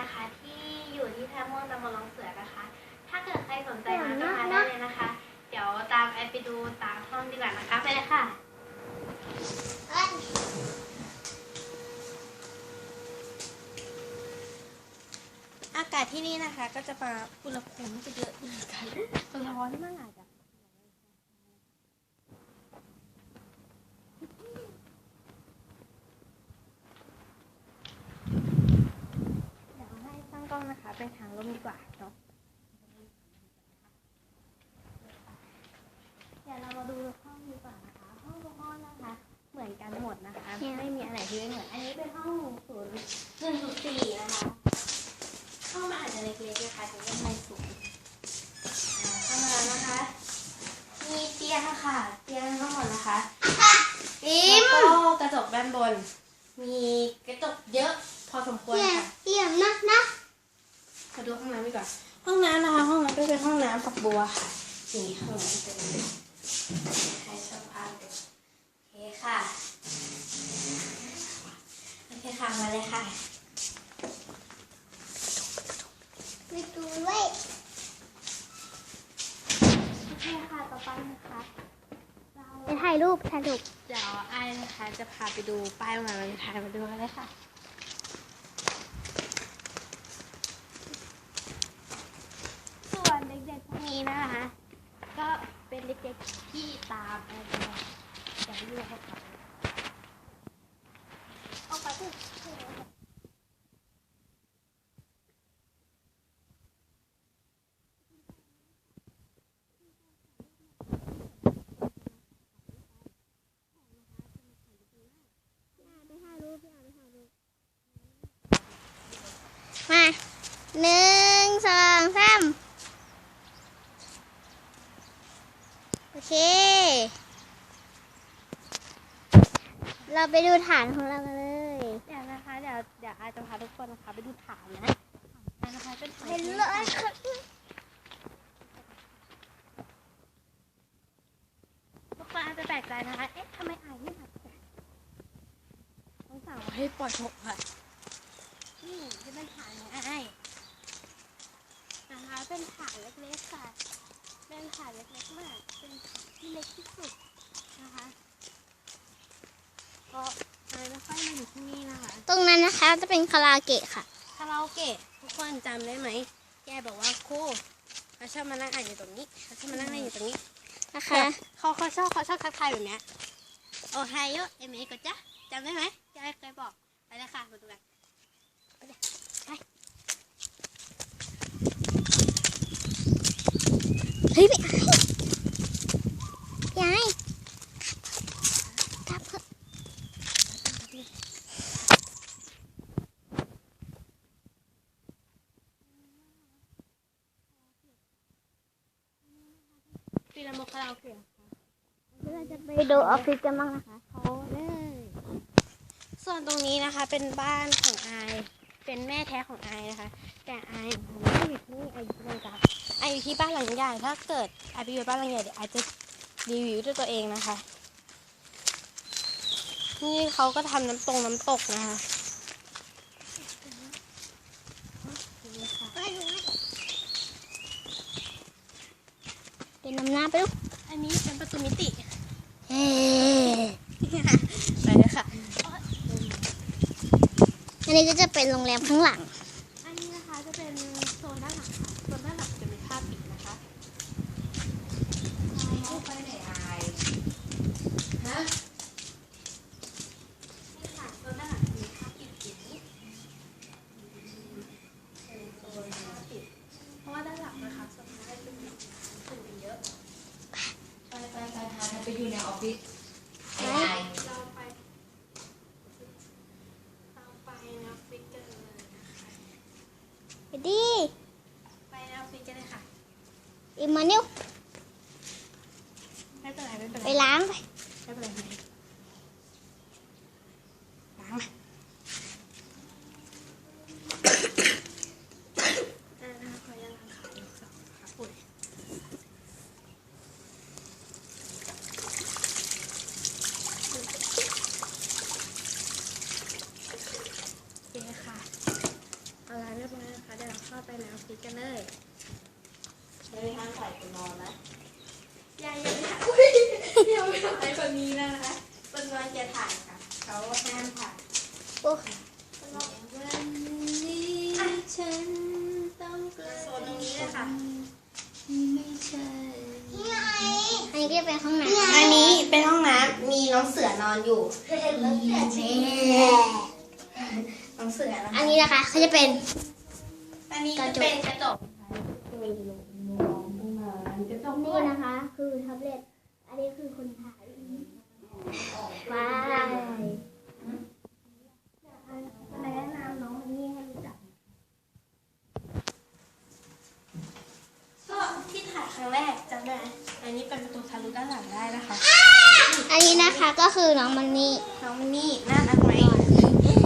นะคะ ที่อยู่ที่ท่าม่วงตำบลลองเสือนะคะ ถ้าเกิดใครสนใจมาก็มาได้เลยนะคะ เดี๋ยวตามแอดไปดูตามห้องดีกว่านะคะไปเลยค่ะอากาศที่นี่นะคะก็จะมาอุณหภูมิจะเยอะเหมือนกันร้อนมากอะเดี๋ยวให้ ตั้งกล้องนะคะเป็นทางลมดีกว่าเนาะเดี๋ยวเรามาดูห้องดีกว่านะคะ ห้องทุกห้องนะคะ เหมือนกันหมดนะคะ ไม่มีอะไรที่ไม่เหมือน อันนี้เป็นห้องศูนย์หนึ่งศูนย์สี่นะคะห้องมันอาจจะเล็กๆนะคะแต่ว่าไม่สูงอ่าเข้ามาแล้วนะคะ มีเตียงค่ะ เตียงทั้งหมดนะคะแล้วก็กระจกด้านบน มีกระจกเยอะพอสมควรค่ะเยี่ยมนะนะ มาดูห้องน้ำดีกว่าห้องน้ำนะคะห้องน้ำก็เป็นห้องน้ำฝักบัวค่ะนี่ห้องน้ำเป็นให้ชอบภาพดูโอเคค่ะโอเคค่ะมาเลยค่ะไปดูด้วยโอเคค่ะต่อไปนะคะเราไปถ่ายรูปถ่ายรูปเดี๋ยวไอ้นะคะจะพาไปดูป้ายโรงงานวันไทยมาดูกันเลยค่ะ ส่วนเด็กๆพวกนี้นะคะ ก็ เป็นเด็กๆที่ตามไอ้ไปจะเลือกให้เขาเอาไปปุ๊บมาหนึ่งสองสาม โอเค เราไปดูฐานของเรากันเลย เดี๋ยวนะคะเดี๋ยวเดี๋ยวอาจะพาทุกคนนะคะไปดูฐานนะฐานนะคะเป็นฐานเห็นที่เลยค่ะทุกคนอาจจะแปลกใจนะคะ เอ๊ะทำไมอ่านไม่หัดต้องสั่งไว้ให้ปล่อยหกค่ะนี่จะเป็นฐานของไอ้นะคะเป็นฐานเล็กๆค่ะ เป็นฐานเล็กๆมาก เป็นฐานที่เล็กที่สุดนะคะก็เลยไม่ค่อยมาอยู่ที่นี่นะคะตรงนั้นนะคะจะเป็นคาราโอเกะค่ะ คาราโอเกะทุกคนจำได้ไหมแกบอกว่าครูเขาชอบมานั่งอ่านอยู่ตรงนี้เขาชอบมานั่งเล่นอยู่ตรงนี้นะคะเขาเขาชอบเขาชอบทักทายแบบเนี้ยโอไฮโอเอเมกจ้ะจำได้ไหมยายเคยบอกไปเลยค่ะมาดูกันไปเลยไป เฮ้ยไปยายกลับเถอะปีละโมคาราโอเกะเราจะไปดูออฟฟิศกันบ้างนะคะเขาเลยส่วนตรงนี้นะคะเป็นบ้านของอายเป็นแม่แท้ของอายนะคะ แต่อายไม่ได้อยู่ที่นี่อายอยู่ที่บางจากอายอยู่ ที่บ้านหลังใหญ่ถ้าเกิดอายไปอยู่บ้านหลังใหญ่เดี๋ยวอายจะรีวิวด้วยตัวเองนะคะ นี่เขาก็ทำน้ำตรงน้ำตกนะคะเป็นน้ำหน้าไปลูกอันนี้เป็นประตูมิติเฮ้ไปเลยค่ะ อันนี้ก็จะเป็นโรงแรมข้างหลัง อันนี้นะคะจะเป็นโซนด้านหลังค่ะโซนด้านหลังจะมีผ้าปิดนะคะไปไหนอายฮะนี่ค่ะโซนด้านหลังจะมีผ้าปิดอย่างนี้เป็นโซนผ้าปิด เพราะว่าด้านหลังนะคะส่วนมากจะเป็นฝุ่นเยอะ ไปไปไปทานไปอยู่ในออ ฟฟิศไปไอ้ไอเราไปเราไปในออฟฟิศกันเลยนะคะไปดิไปในออฟฟิศกันเลยค่ะอิมมานิวไม่เป็นไรไม่เป็นไรไปล้างไปไม่เป็นไรไม่ล้างมาอ่าขออนุญาตล้างขาอีกสองค่ะอุ้ยโอ เคค่ะเอาล้างเรียบร้อยปิดกันเลยไม่มีทางใส่คนนอนนะยายยังไม่ถ่ายอุ้ยยังไม่ถ่ายคนนี้นะคะคนนอนจะถ่ายค่ะ เขาห้ามถ่ายโอ้วันนี้ฉันต้องกลับโซนตรงนี้เลยค่ะไม่ใช่อันนี้ก็จะเป็นห้องน้ำอันนี้เป็นห้องน้ำมีน้องเสือนอนอยู่น้องเสือน้องเสื อนะคะอันนี้นะคะเขาจะเป็น อันนี้จะเป็นกระจกมีลงมองขึ้นมาอันนี้กระจกนี่นะคะ คือแท็บเล็ต อันนี้คือคนถ่ายว้ายแนะนำน้องมันนี่ให้รู้จักก็ที่ถ่ายครั้งแรกจำได้ไหมอันนี้เป็นประตูทะลุด้านหลังได้นะคะ อันนี้นะคะก็คือน้องมันนี่ น้องมันนี่น่ารักไหม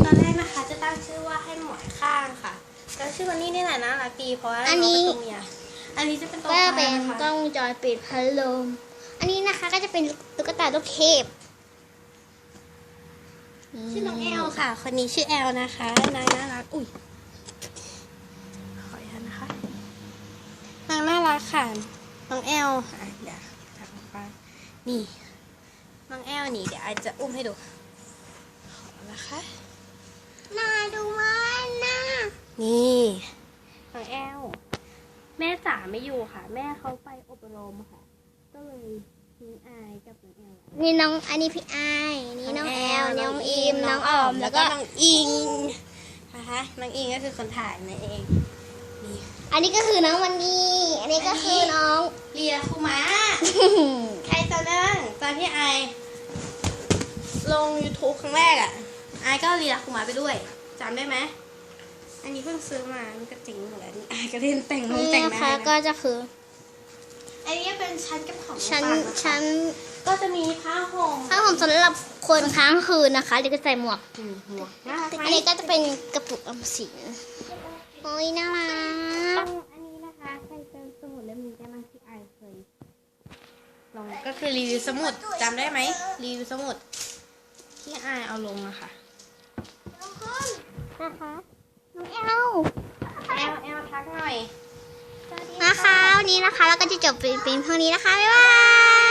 ตอนแรกนะคะจะตั้งชื่อว่าให้หมอนข้างค่ะ แล้วชื่อมันนี่นี่แหละน่ารักดีเพราะว่าอันนี้งเป็นตัวเมียอันนี้จะเป็นตัวก็ข้างเป็นนะคะกล้องวงจรปิดพัดลม อันนี้นะคะก็จะเป็นตุ๊กตาลูกเทพชื่อน้องแอลค่ะ คนนี้ชื่อแอลนะคะนางน่ารัก อุ้ยขออนุญาตนะคะนางน่ารักค่ะน้องแอลอะเดี๋ยวจับลงไปนี่น้องแอลนี่เดี๋ยวไอจะอุ้มให้ดูขอนะคะน่าดูมาก นะนี่น้องแอลแม่จ๋าไม่อยู่ค่ะ แม่เขาไปอบรมค่ะ ก็เลยทิ้งอายกับน้องแอลไว้นี่น้องอันนี้พี่ไอายนี่น้องแอลน้องอิมน้องออมแล้แล้ววก็ก็ น้องอิงนะคะน้องอิงก็คือคนถ่ายนั่นเองนี่อันนี้ก็คือน้องมันนี่อันนี้ก็คือน้อง เรียคุมะ ใครจะนั่งตอนที่ไอลง YouTube ครั้งแรกอะไอก็เรียคุมะไปด้วยจำได้ไหม อันนี้เพิ่งซื้อมา มันก็เจ๋งหมดแล้วนี่ไอก็เล่นแต่งลงนี่แต่งนะหน้าคะนะก็จะคืออันนี้เป็นชั้นเก็บของชั้นฝากะคะชั้นก็จะมีผ้าห่มผ้าห่มสำหรับคนค้างคืนนะคะเดี๋ยวก็ใส่หมวก อืมหมวกน่ารักไหมอันนี้ก็จะเป็นกระปุกออมสินโอ้ยน่ารัต้กองอันนี้นะคะใครเป็นสมุดเล่มนี้ได้มั้งที่ไอเคยลงก็คือรีวิวสมุดจำได้ไหมรีวิวสมุดที่ไอเอาลงอะค่ะนะคะ น้องแอลแอลแอลทักหน่อย นะคะวันนี้นะคะเราก็จะจบเป็นเพียงเท่านี้นะคะ บ๊ายบาย